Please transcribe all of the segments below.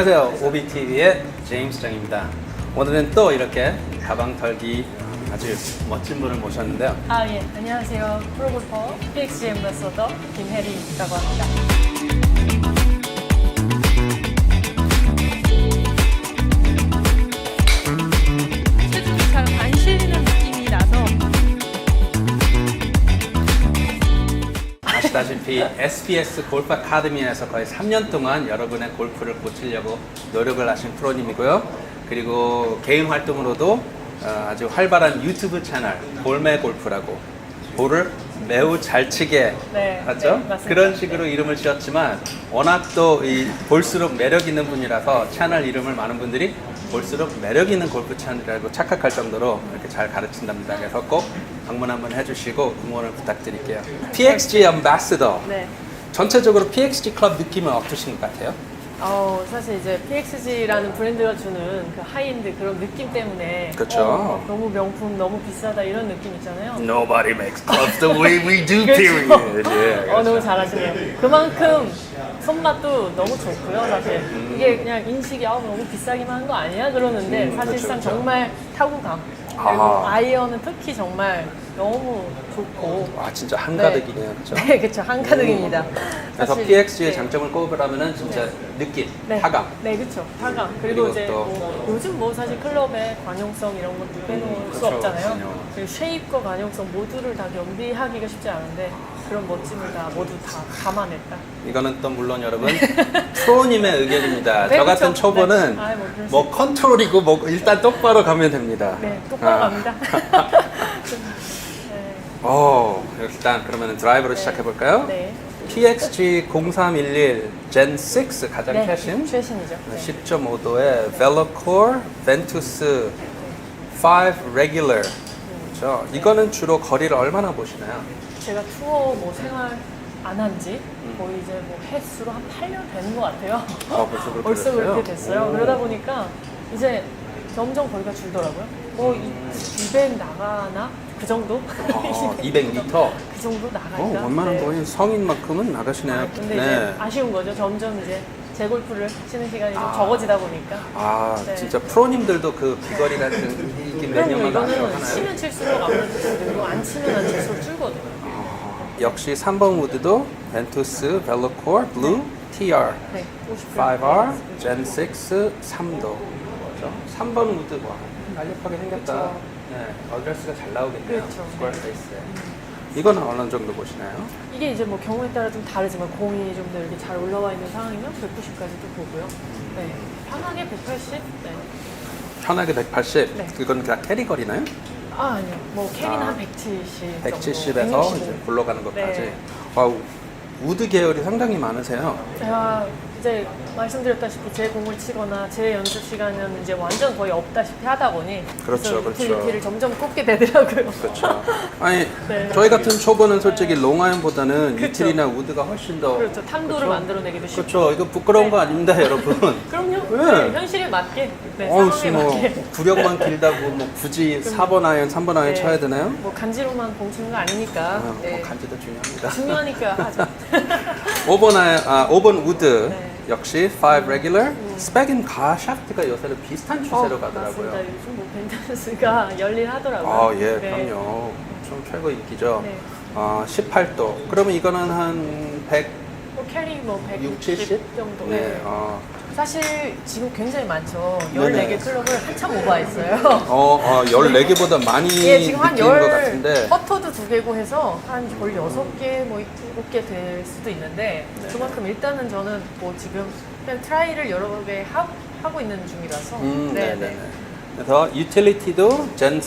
안녕하세요. 오비TV의 제임스 장입니다. 오늘은 또 이렇게 가방 털기 아주 멋진 분을 모셨는데요. 아, 예. 안녕하세요. 프로골퍼 PX 엠버서더 김혜리라고 합니다. 아시다시피 SBS 골프 아카데미에서 거의 3년 동안 여러분의 골프를 고치려고 노력을 하신 프로님이고요. 그리고 개인 활동으로도 어, 아주 활발한 유튜브 채널 볼메 골프라고 볼을 매우 잘 치게 네, 맞죠? 네. 그런 식으로 이름을 지었지만 워낙 또 이 볼수록 매력 있는 분이라서 채널 이름을 많은 분들이 볼수록 매력 있는 골프 채널이라고 착각할 정도로 이렇게 잘 가르친답니다. 그래서 꼭 방문 한번 해주시고 응원을 부탁드릴게요. PXG Ambassador. 네. 전체적으로 PXG 클럽 느낌은 어떠신 것 같아요? 어, 사실 이제 PXG라는 브랜드가 주는 그 하이엔드 그런 느낌 때문에 그쵸. 어, 너무 명품, 너무 비싸다 이런 느낌 있잖아요. Nobody makes clubs the way we do, 그렇죠. period. 예, 어, 너무 그렇죠. 잘하시네요. 그만큼 손맛도 너무 좋고요, 사실. 음. 이게 그냥 인식이 아, 너무 비싸기만 한 거 아니야? 그러는데 음, 사실상 그렇죠, 그렇죠. 정말 타구감. 그리고 아. 아이언은 특히 정말 너무 좋고. 와 진짜 한가득이네요, 그렇죠? 네, 그렇죠. 한가득입니다. 그래서 사실, PXG의 네. 장점을 꼽으라면은 진짜 느낌, 네. 타감. 네, 그렇죠. 타감. 그리고, 그리고 이제 또- 뭐 요즘 뭐 사실 클럽의 관용성 이런 것도 빼놓을 수 그렇죠. 없잖아요. 그리고 쉐입과 관용성 모두를 다 겸비하기가 쉽지 않은데 그런 멋짐을 다 모두 다 담아냈다. 이거는 또 물론 여러분 프로님의 의견입니다. 네, 저 같은 그렇죠. 초보는 네. 아이, 뭐 그럴 수 뭐 컨트롤이고 뭐 일단 똑바로 가면 됩니다. 네, 똑바로 아. 갑니다. 네. 오, 일단 그러면 드라이버로 시작해 볼까요? 네. PXG 0311 Gen 6 가장 네, 최신 최신이죠. 네. 10.5도의 Velocore Ventus 5 Regular. 그렇죠. 이거는 주로 거리를 얼마나 보시나요? 제가 투어 뭐 생활 안 한지 음. 거의 이제 뭐 횟수로 한 8년 되는 것 같아요. 아, 벌써 그렇게 벌써 됐어요? 그렇게 됐어요. 오. 그러다 보니까 이제 점점 거리가 줄더라고요. 뭐 이- 200 나가나? 그 정도? 아, 200m. 그 정도 어, 나가니까. 웬만한 네. 거의 성인만큼은 나가시네요. 아, 근데 네. 이제 아쉬운 거죠. 점점 이제 재골프를 치는 시간이 좀 아. 적어지다 보니까. 아, 네. 진짜 프로님들도 그 비거리 같은 이게 몇 그럼요. 년마다 이거는 하나요? 치면 칠수록 아무래도 좀 늘고 안 치면 안 칠수록 줄거든요. 역시 3번 우드도 벤투스 벨로코어 블루 TR 네, 50g. 5R 젠6 3도 그렇죠? 3번 우드 와 날렵하게 생겼다 그렇죠. 네, 어드레스가 잘 나오겠네요 그렇죠. 스퀘어 페이스에 이거는 어느 정도 보시나요? 이게 이제 뭐 경우에 따라 좀 다르지만 공이 좀 더 이렇게 잘 올라와 있는 상황이면 190까지도 보고요. 네, 편하게 180. 네. 편하게 180 네. 그건 다 캐리거리나요? 아 아니요, 뭐 캐리는 아, 한 170. 170에서 165. 이제 굴러가는 것까지 네. 와, 우드 계열이 상당히 많으세요 제가 이제 말씀드렸다시피 제 공을 치거나 제 연습 시간은 이제 완전 거의 없다시피 하다 보니 그렇죠, 그래서 그렇죠. 유틸리티를 점점 꼽게 되더라고요. 그렇죠. 아니 네. 저희 같은 초보는 솔직히 롱아이언보다는 그쵸. 유틸이나 우드가 훨씬 더 그렇죠. 탐도를 그쵸? 만들어내기도 쉽고. 그렇죠. 이거 부끄러운 네. 거 아닙니다, 여러분. 그럼요. 네. 네, 현실에 맞게, 네, 어우, 상황에 뭐 맞게. 구력만 길다고 뭐 굳이 4번 아이언, 3번 아이언 네. 쳐야 되나요? 뭐 간지로만 공 치는 거 아니니까. 아, 뭐 네. 간지도 중요합니다. 중요하니까 하죠. 5번 아이언, 아, 5번 우드 네. 음. 역시 5 레귤러. 스펙은 가 샤프트가 요새는 비슷한 추세로 어, 가더라고요. 맞습니다. 요즘 뭐 벤탄스가 열일하더라고요. 아, 예, 네. 그럼요. 좀 최고 인기죠. 네. 아, 18도. 그러면 이거는 한 100, 뭐 캐리 뭐 6, 160 70 정도. 네. 네. 어, 사실 지금 굉장히 많죠. 네네. 14개 클럽을 한참 오버했어요. 어, 어 14개보다 많이 예, 지금 한 느끼는 것 열, 같은데. 퍼터도 두 개고 해서 한 16개, 뭐 7개 될 수도 있는데, 네. 그만큼 일단은 저는 뭐 지금 그냥 트라이를 여러 개 하, 하고 있는 중이라서. 음, 네, 네네네. 네. 그래서 유틸리티도 젠 6,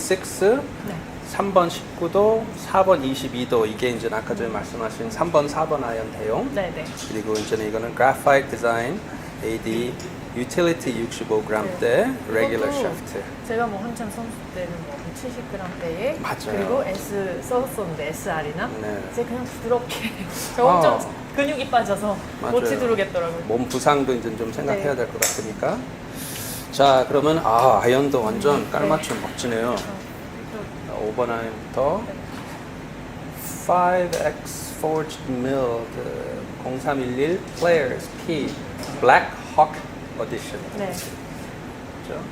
네. 3번 19도, 4번 22도 이게 이제 아까 전에 말씀하신 3번, 4번 아이언 대용. 네, 네. 그리고 이제는 이거는 그래파이트 디자인 AD 유틸리티 65g대 레귤러 이것도 샤프트. 제가 뭐 한참 선수 때는 뭐 70g대에 맞아요. 그리고 S 썼었는데 SR이나 네. 이제 그냥 부드럽게 점점 아. 근육이 빠져서 못 맞아요. 치도록겠더라고요. 몸 부상도 이제 좀 생각해야 네. 될것 같으니까. 자, 그러면 아, 아이언도 완전 깔맞춤 멋지네요. 어, 5번 아이언부터 5X Forged Mill 그0311 Players P Black Hawk 어디션. 네. 그렇죠?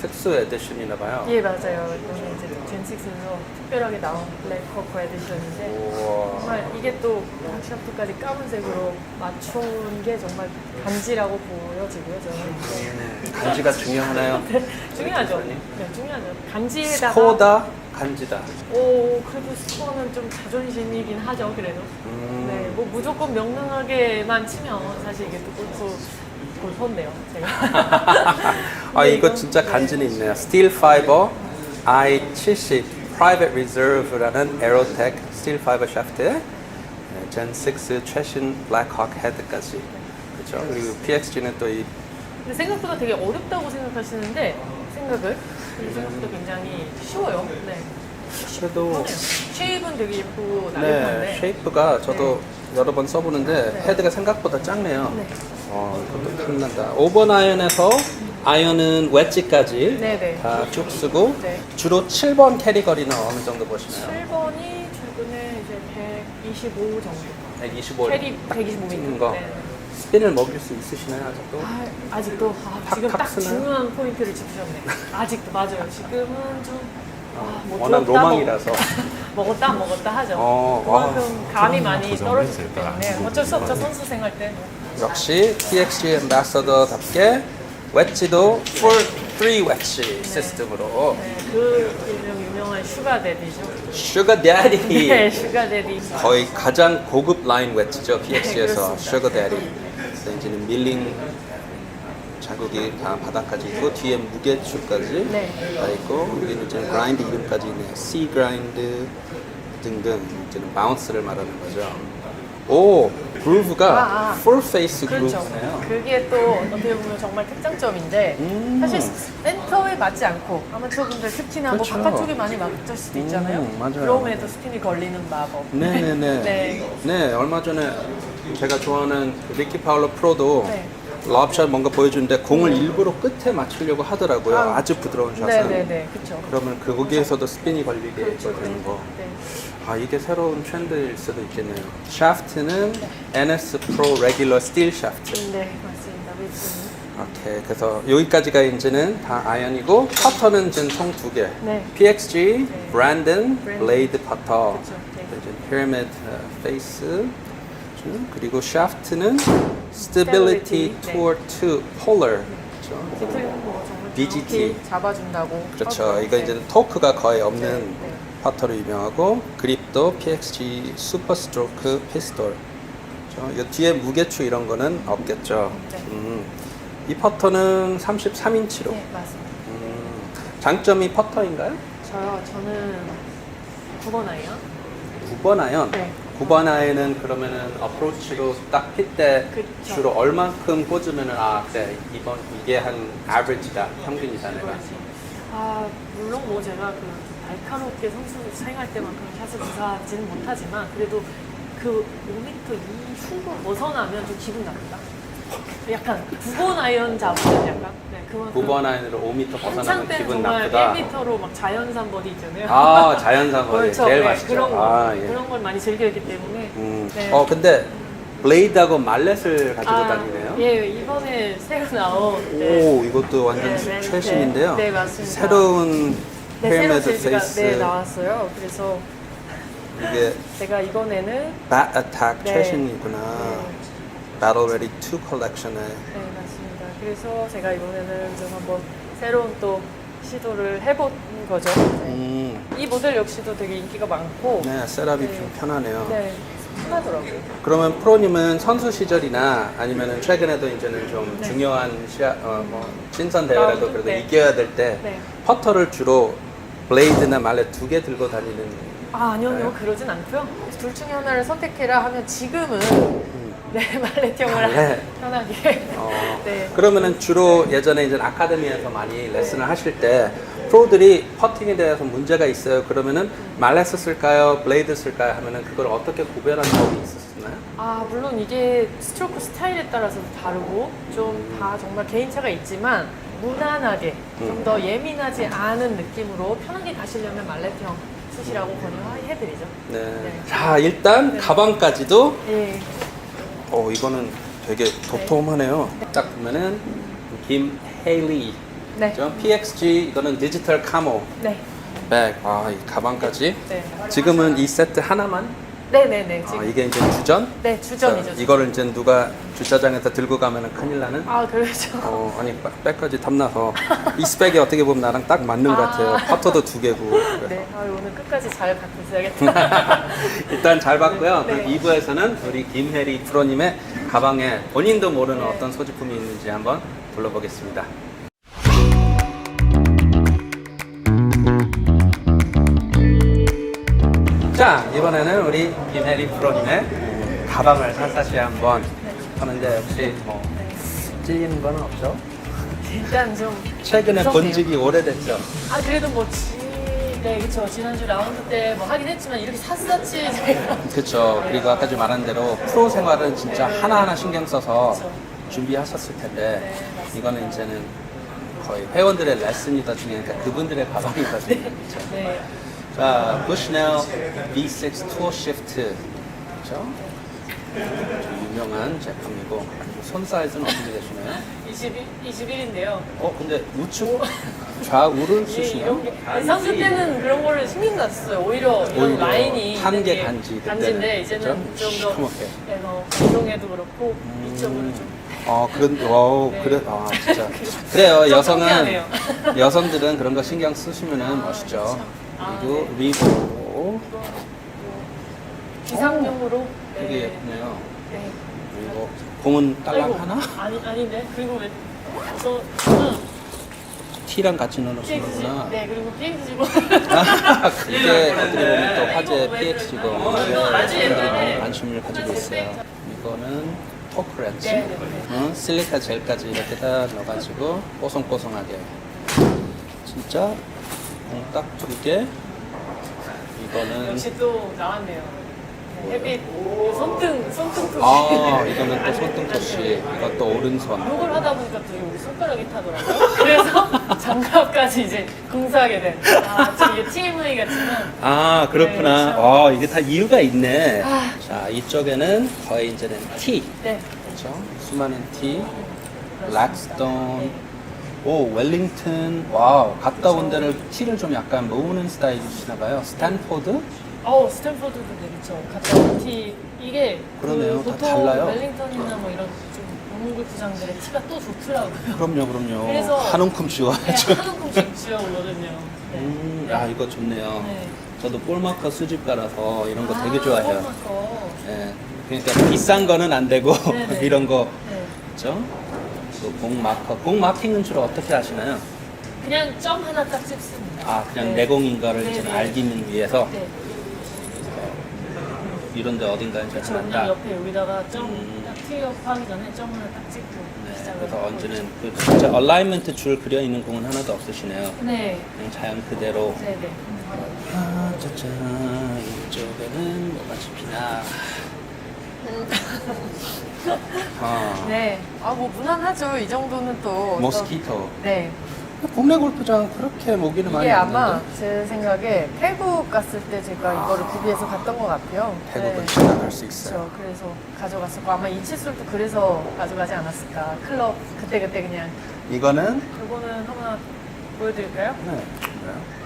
특수 에디션이나 봐요. 예, 맞아요. 이거는 이제 젠식스에서 특별하게 나온 블랙 커커 에디션인데 우와. 정말 이게 또 샤프트까지 까만색으로 맞춘 게 정말 간지라고 보여지고요. 저는 음, 간지가 중요하나요? 중요하죠. 네. 네, 중요하죠. 간지에다가 스코다, 간지다. 오, 그래도 스코어는 좀 자존심이긴 하죠. 그래도. 음. 네, 뭐 무조건 명랑하게만 치면 사실 이게 또 골프 골퍼인데요. 제가. 아 이거 진짜 네. 간지는 있네요. 스틸 파이버 i70 Private Reserve라는 에로텍 스틸 파이버 샤프트 젠6 최신 블랙호크 헤드까지 그렇죠. 그리고 PXG는 또 이 근데 생각보다 되게 어렵다고 생각하시는데 생각을 생각보다 굉장히 쉬워요. 네. 그래도. 쉐입은 되게 예쁘고 네 나긋한데 쉐이프가 저도 여러 번 써보는데 네. 헤드가 생각보다 작네요. 네. 어 이것도 탐난다. 5번 아이언에서 아이언은 웨지까지 네네. 다 쭉 쓰고 네. 주로 7번 캐리 거리는 어느 정도 보시나요? 7번이 최근에 이제 125 정도. 125. 캐리 딱 125m. 찍는 거. 네. 스핀을 먹일 수 있으시나요 아직도? 아, 아직도 아, 탁, 지금 탁 딱 쓰나요? 중요한 포인트를 짚으셨네. 아직도 맞아요. 지금은 좀 아, 뭐 워낙 들었다 로망이라서. 먹- 먹었다 안 먹었다 하죠. 어, 그만큼 감이 많이 될까? 때문에 어쩔 수 없죠 선수 생활 때. 역시 TXG 앰바서더답게 웨지도 풀 3 웨지 시스템으로 네, 그 일명 유명한 슈가 데디죠. 슈가 데디 네, 슈가 데디. 거의 가장 고급 라인 웨지죠 네, PXG에서 그렇습니다. 슈가 데디 그래서 이제는 밀링 자국이 다 바닥까지 있고 뒤에 무게추까지 네. 다 있고 여기는 이제 그라인드 이름까지 있네요 C 그라인드 등등 이제는 바운스를 말하는 거죠 오 그루브가 아, 아. 풀 페이스 그렇죠. 그루브네요 그게 또 어떻게 보면 정말 특장점인데 음. 사실 센터에 맞지 않고 아마추어분들 특히나 그렇죠. 뭐 바깥쪽에 많이 맞을 수도 있잖아요. 음, 맞아요. 그럼에도 스핀이 걸리는 마법. 네네네. 네. 네, 얼마 전에 제가 좋아하는 그 리키 파울러 프로도 네. 럽샷 뭔가 보여주는데 공을 일부러 끝에 맞추려고 하더라고요. 아. 아. 주 부드러운 샷은. 네네네, 그렇죠. 그러면 그 거기에서도 스핀이 걸리게 그렇죠. 되는 거. 네. 아 이게 새로운 트렌드일 수도 있겠네요. 샤프트는 NS Pro Regular Steel 샤프트. 네, 맞습니다. 웨이트는. 오케이. 그래서 여기까지가 이제는 다 아이언이고 퍼터는 지금 총 두 개. 네. PXG, 네. 브랜든, 브랜든. 블레이드 퍼터. 그쵸, 네. 이제 피라미드 어, 페이스. 그리고 샤프트는 Stability Stability, 네. Tour 2 Polar. 거 정말 DGT. 정확히 잡아준다고. 그렇죠. 하고, 이거 네. 이제 토크가 거의 없는 네, 네. 퍼터로 유명하고 그립도 PXG 슈퍼 스트로크 피스톨. 그렇죠. 이 뒤에 무게추 이런 거는 없겠죠. 네. 음. 이 퍼터는 33인치로. 네, 맞습니다. 음. 장점이 퍼터인가요? 저요, 저는 9번 아이요. 9번 아이언. 네. 9번 아이는 그러면은 어프로치로 딱필때 그쵸. 주로 얼만큼 꽂으면은 아, 그래 이번 이게 한 아버지다 평균이다 내가. 아, 물론 뭐 제가 그 날카롭게 선수 사용할 때만큼 샷을 구사하지는 못하지만 그래도 그 5m 이후로 벗어나면 좀 기분 나쁘다. 약간 9번 아이언 잡으면 약간 네, 그만큼 9번 아이언으로 5m 한창 벗어나면 때는 기분 정말 나쁘다. 1m로 막 자연산 버디 있잖아요. 아 자연산 거리 그렇죠. 제일 네, 맛있죠. 그런 거 아, 예. 그런 걸 많이 즐겼기 때문에. 음. 네. 어 근데 블레이드하고 말렛을 가지고 아, 다니네요. 예, 이번에 새로 나온 네. 오 이것도 완전 네, 네, 최신인데요. 네, 네, 맞습니다. 새로운 네, 새로 피라미드 제지가 페이스 네, 나왔어요. 그래서 이게 제가 이번에는 bat attack 네. 최신이구나. 네. Battle Ready 2 컬렉션에 네, 맞습니다. 그래서 제가 이번에는 좀 한번 새로운 또 시도를 해본 거죠. 네. 음. 이 모델 역시도 되게 인기가 많고, 네 셋업이 네. 좀 편하네요. 네, 편하더라고요. 그러면 프로님은 선수 시절이나 아니면은 최근에도 이제는 좀 네. 중요한 시합, 어, 뭐 친선 대회라도 아, 그래도 네. 이겨야 될 때 네. 퍼터를 주로 블레이드나 말렛 두개 들고 다니는. 아, 아니요, 아니요, 네. 그러진 않고요. 둘 중에 하나를 선택해라 하면 지금은 음. 네, 말레팅을 말레. 편하게. 어, 네. 그러면은 주로 예전에 이제 아카데미에서 많이 레슨을 하실 때 프로들이 퍼팅에 대해서 문제가 있어요. 그러면은 말렛을 쓸까요, 블레이드 쓸까요 하면은 그걸 어떻게 구별하는 법이 있었나요? 아, 물론 이게 스트로크 스타일에 따라서 다르고 좀 다 정말 개인차가 있지만 무난하게 음. 좀더 예민하지 않은 느낌으로 편하게 가시려면 말레트형 쓰시라고 권유해드리죠. 네. 네. 자 일단 네. 가방까지도 예. 어 이거는 되게 도톰하네요. 딱 보면은 김헤일리. 네. 그죠? PXG 이거는 디지털 카모 네. 백. 아, 이 가방까지. 네. 지금은 이 세트 하나만. 네네네. 아, 지금. 이게 이제 주전. 네, 주전이죠. 자, 이거를 이제 누가 주차장에서 들고 가면은 큰일 나는. 아, 그렇죠. 어, 아니 백- 백까지 탐나서 이 스펙이 어떻게 보면 나랑 딱 맞는 것 아. 같아요. 파터도 두 개고. 그래서. 네. 아, 오늘 끝까지 잘 있어야겠다. 일단 잘 봤고요. 네. 그럼 2부에서는 우리 김혜리 프로님의 가방에 본인도 모르는 네. 어떤 소지품이 있는지 한번 둘러보겠습니다. 자, 이번에는 우리 김혜리 프로님의 가방을 샅샅이 한번 하는데 역시 뭐 찔리는 건 없죠? 일단 좀. 최근에 무섭네요. 본 적이 오래됐죠? 아, 그래도 뭐, 지... 네, 그쵸. 지난주 라운드 때 뭐 하긴 했지만 이렇게 샅샅이 제가. 그렇죠. 그리고 아까 좀 말한 대로 프로 생활은 진짜 하나하나 신경 써서 그쵸. 준비하셨을 텐데. 이거는 이제는 거의 회원들의 레슨이다 중에 그러니까 그분들의 가방이다 중에. 네. 자, 부시넬 B6 투어 시프트 그렇죠? 좀 유명한 제품이고 손 사이즈는 어떻게 되시나요? 21, 21인데요. 어, 근데 우측 좌우를 이 쓰시나요? 상주 때는 그런 거를 신경 안 썼어요. 오히려 이런 오히려 라인이 한계 있는 게 간지, 그때는. 간지인데 이제는 그죠? 좀더 시커멓게. 뭐 운동에도 그렇고 이쪽으로 좀 어, 그런, 와 네. 그래, 아, 진짜. 그래요, 좀 여성은. 여성들은 그런 거 신경 쓰시면은 멋있죠. 아, 그리고 네. 리보, 기상용으로 되게 예쁘네요. 네. 그리고 공은 딸랑 아이고, 하나? 아니 아닌데 그리고 왜 저, 저는 T랑 같이 PXG 거구나. 네 그리고 PXG고 아, 그게 어떻게 보면 또 화제 PX고 어. 사람들이 많이 관심을 가지고 있어요. 이거는 토크렌치, 네, 네, 네. 응? 실리카 젤까지 이렇게 다 넣어가지고 뽀송뽀송하게. 진짜 딱 두 개. 이거는 역시 또 나왔네요. 네, 햇빛 손등 손등 토시. 아 이거는 또 손등토시. 이것도 오른손. 이걸 하다 보니까 또 여기 손가락이 타더라고요. 그래서 장갑까지 이제 공사하게 된. 아, 좀 이게 TMI 같지만. 아 그렇구나. 네, 참. 어 이게 다 이유가 있네. 아. 자 이쪽에는 거의 이제는 T. 네. 그렇죠? 수많은 T, 락스톤, 오 웰링턴, 와우 갔다 온 데를 T를 좀 약간 모으는 스타일이시나 봐요. 스탠포드? 스탠포드도 되겠죠. 갔다 온 티. 이게 그러네요. 그다 보통 달라요. 웰링턴이나 뭐 이런 좀 농구 구장들의 티가 또 좋더라고요. 그럼요, 그럼요. 그래서- 한 움큼 네, 지워야죠. 한 움큼씩 지어 오거든요. 네. 음, 야 이거 좋네요. 네. 저도 볼마커 수집가라서 이런 거 되게 아, 좋아해요. 어, 예, 그러니까 비싼 거는 안 되고 네네. 이런 거 네. 그렇죠? 또공 마커, 공 마킹은 주로 어떻게 하시나요? 그냥 점 하나 딱 찍습니다. 아 그냥 네. 내공인 거를 네, 이제 네. 알기 위해서 네. 이런 데 어딘가에 이제 그냥 한다. 옆에 여기다가 점 음. 딱 티업 하기 전에 점 하나 딱 찍고 네, 시작을 그래서 얹는 그 진짜 얼라이먼트 줄 그려 있는 공은 하나도 없으시네요. 네. 그냥 자연 그대로. 네 네. 아, 짜잔. 이쪽에는 뭐가 집히나. 아, 네. 아, 뭐 무난하죠. 이 정도는 또. 어떤- 모스키토. 네. 국내 골프장 그렇게 모기는 많이 이게 아마 없는데 제 생각에 태국 갔을 때 제가 이거를 구비해서 갔던 것 같아요. 태국은 네. 시작할 수 있어요. 그렇죠. 그래서 가져갔었고 아마 이 칫솔도 그래서 가져가지 않았을까. 클럽 그때 그때 그냥. 이거는 이거는 하나 보여드릴까요? 네. 뭐예요?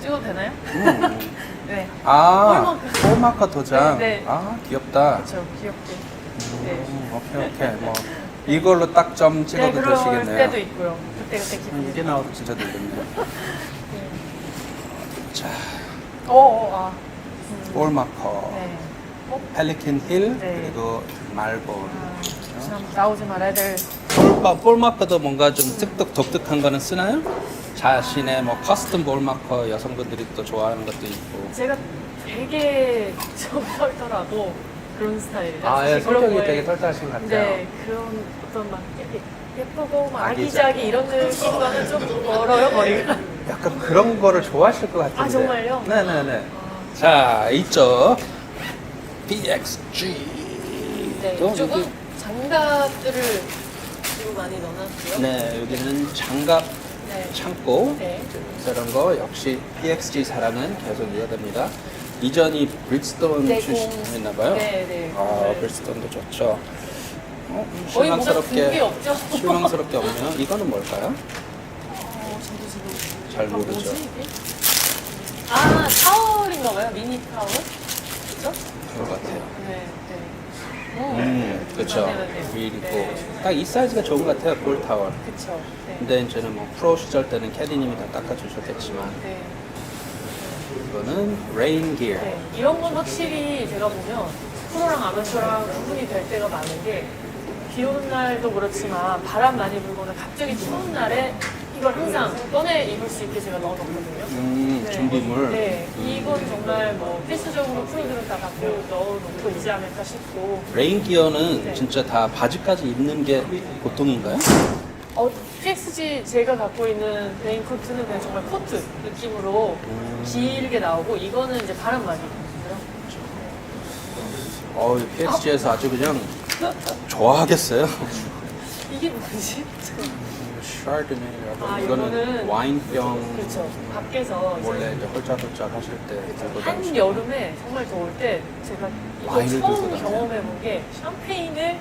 찍어도 되나요? 음. 네. 아, 폴마커. 폴마커 도장. 네, 네. 아, 귀엽다. 그렇죠. 귀엽게. 네. 음, 오케이, 오케이. 뭐 이걸로 딱 점 네, 찍어도 그럴 되시겠네요. 때도 있고요. 그때 그때 음, 기분. 이게 나와도 진짜 되겠네요. 네. 자, 어, 어, 아. 음, 폴마커, 네. 어? 펠리킨 힐, 네. 그리고 말본. 아, 참 나오지 말아야 될. 폴마, 볼마커도 뭔가 좀 특특 독특한 거는 쓰나요? 자신의 뭐 커스텀 볼마커 여성분들이 또 좋아하는 것도 있고. 제가 되게 좀 털털하고 그런 스타일이에요. 아, 예, 사실 그런 성격이 거에- 되게 털털하신 것 같아요. 네, 그런 어떤 막 예- 예쁘고 막 아기자기. 아기자기 이런 느낌과는 좀 멀어요, 거리가. 약간 그런 거를 좋아하실 것 같은데. 아, 정말요? 네네네. 아, 자, 이쪽 BXG. 네, 또 이쪽은 장갑들을 많이 넣어놨고요. 네, 여기는 장갑 네. 창고. 네. 이런 거 역시 PXG 사랑은 계속 이어됩니다. 이전이 브릿스톤 네, 출신이었나 봐요. 네, 네. 아, 네. 브릿스톤도 좋죠. 어, 거의 둔게 실망스럽게 없죠? 실망스럽게 없네요. 이거는 뭘까요? 어, 저도 지금 잘 아, 모르죠. 뭐지, 이게? 아 타월인가 봐요 미니 타월 그죠? 그런 것 같아요. 네, 네. 오, 음, 그렇죠. 그리고 네. 딱이 사이즈가 좋은 것 같아요. 볼 타월. 그쵸. 네. 근데 이제는 뭐 프로 시절 때는 캐디님이 다 닦아주셨겠지만 네. 이거는 레인 기어. 네. 이런 건 확실히 제가 보면 프로랑 아마추어랑 구분이 될 때가 많은 게 비 오는 날도 그렇지만 바람 많이 불거나 갑자기 추운 날에 이걸 항상 꺼내 입을 수 있게 제가 넣어놓거든요. 음, 네. 준비물. 네, 이건 정말 뭐 필수적으로 프로들은 다 갖고 넣어놓고 있지 않을까 싶고. 레인 기어는 네. 진짜 다 바지까지 입는 게 보통인가요? 어, PXG 제가 갖고 있는 레인 코트는 그냥 정말 코트 느낌으로 음. 길게 나오고 이거는 이제 바람 많이. 어, PXG에서 아주 그냥 좋아하겠어요. 이게 뭐지? 샤르네라고 아, 이거는 와인병 그렇죠. 밖에서 이제 원래 이제 헐짝헐짝 하실 때 들고 한 다니시죠. 여름에 정말 더울 때 제가 이거 와인을 처음 들고 다녀요? 경험해 본 게 샴페인을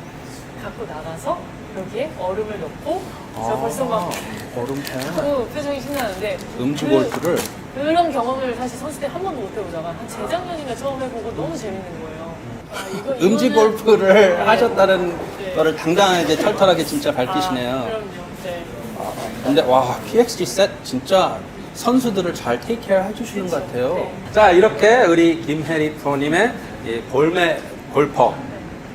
갖고 나가서 여기에 얼음을 넣고 제가 아, 벌써 막 얼음팩. 그 표정이 신나는데 음주 그- 골프를 그런 경험을 사실 선수 때 한 번도 못 해보다가 한 재작년인가 처음 해보고 너무 재밌는 거예요. 아, 이거, 음지 이거는- 골프를 네. 하셨다는 네. 거를 당당하게 털털하게 진짜 밝히시네요. 아, 그럼요. 네. 근데 와 PXG 셋 진짜 선수들을 잘 테이크케어 해주시는 것 같아요. 네. 자 이렇게 우리 김혜리 프로님의 이 볼매 골퍼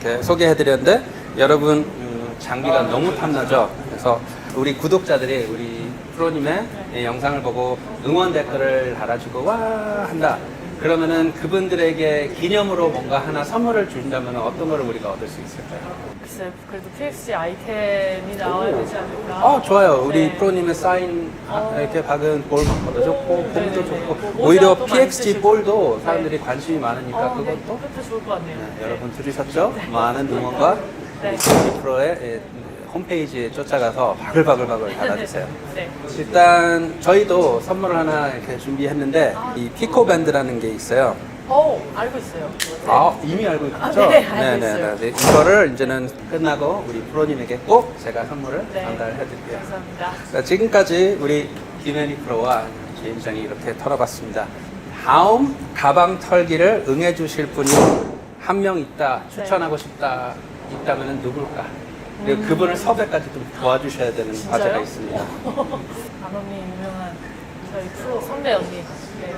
이렇게 소개해드렸는데 여러분 음, 장비가 너무 탐나죠. 그래서 우리 구독자들이 우리 프로님의 이 영상을 보고 응원 댓글을 달아주고 와 한다. 그러면은 그분들에게 기념으로 뭔가 하나 선물을 준다면 어떤 거를 우리가 얻을 수 있을까요? 글쎄, 그래도 PXG 아이템이 나와야 되지 않을까. 아 좋아요. 우리 네. 프로님의 사인 아, 어. 이렇게 박은 볼 바꿔도 좋고 네, 네, 좋고 네. 오히려 모자도 PXG. 볼도 네. 사람들이 관심이 많으니까 어, 네. 그것도 그것도 좋을 것 같네요. 네, 네. 여러분 들으셨죠? 많은 응원과 네. 프로의 예, 홈페이지에 쫓아가서 바글바글바글 달아주세요. 네. 일단 저희도 선물을 하나 이렇게 준비했는데 이 피코 밴드라는 게 있어요. 어, 알고 있어요. 네. 아 이미 알고 있죠? 아, 네, 알고 있어요. 네. 이거를 이제는 끝나고 우리 프로님에게 꼭 제가 선물을 네. 전달해드릴게요. 감사합니다. 자, 지금까지 우리 김현희 프로와 제임장이 이렇게 털어봤습니다. 다음 가방 털기를 응해주실 분이 한 명 있다, 네. 추천하고 싶다, 있다면 누굴까? 그리고 그분을 섭외까지 좀 도와주셔야 되는 과제가 있습니다. 아노미 유명한 저희 프로 선배 언니. 네.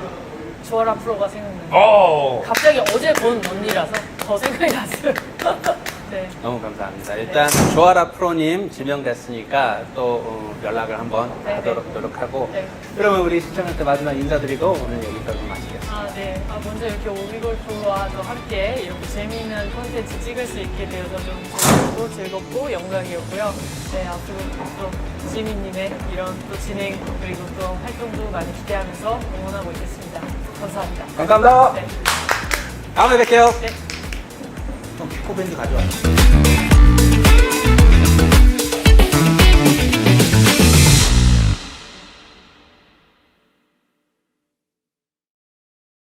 조아라 프로가 생각나요. 오! 갑자기 어제 본 언니라서 더 생각이 났어요. 네. 너무 감사합니다. 일단 조아라 프로님 지명됐으니까 또 어, 연락을 한번 네, 하도록 네. 노력하고 네. 그러면 우리 시청자 때 마지막 인사드리고 오늘 여기서 좀 마치겠습니다. 아, 네. 아, 먼저 이렇게 오비골프와 또 함께 이렇게 재미있는 콘텐츠 찍을 수 있게 되어서 좀 재밌고 즐겁고 영광이었고요. 네, 앞으로 또 지민님의 이런 또 진행 그리고 또 활동도 많이 기대하면서 응원하고 있겠습니다. 감사합니다. 감사합니다. 네. 다음에 뵐게요. 네. 형 피코밴드 가져와.